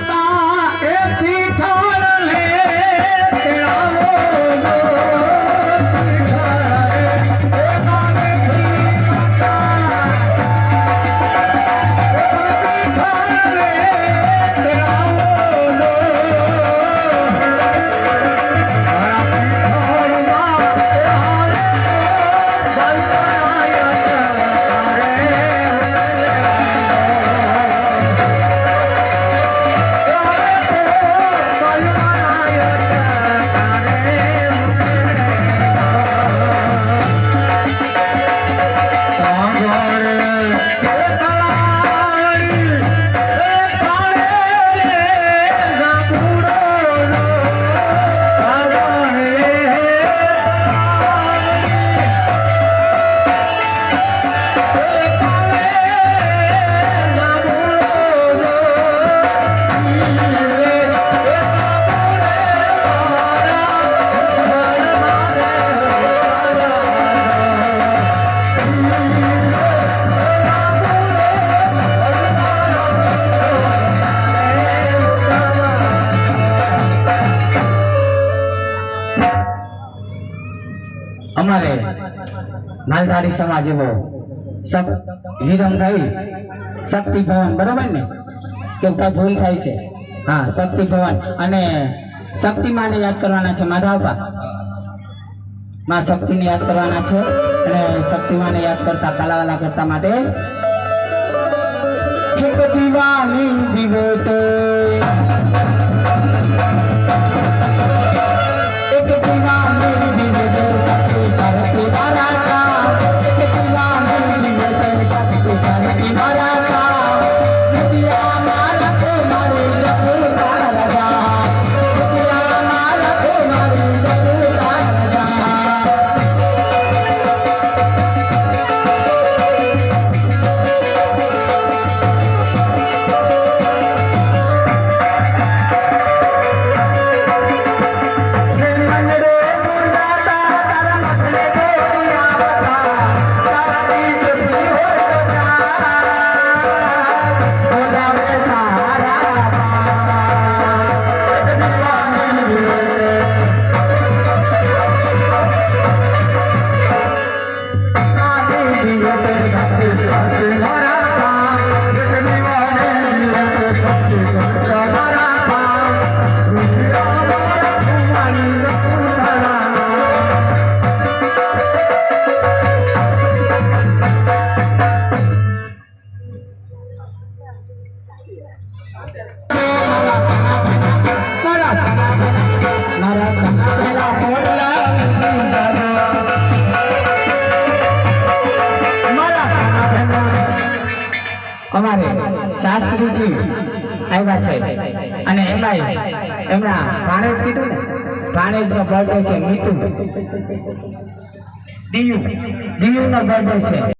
માતા અમારે માલધારી સમાજ એવો વિરમ થઈ શક્તિ ભવન, બરોબર ને? કે ભૂલ થાય છે. હા, શક્તિ ભવન. અને શક્તિમાને યાદ કરવાના છે માધવપા માં શક્તિને યાદ કરવાના છે અને શક્તિમાને યાદ કરતા કાલાવાલા કરતા માટે એક દીવાની અમારે શાસ્ત્રીજી આવ્યા છે. અને એમાં એમના ભાણેજ કીધું ને ભાણેજ નો બર્થડે છે મીતુ. દિયુ દિયુ નો બર્થડે છે.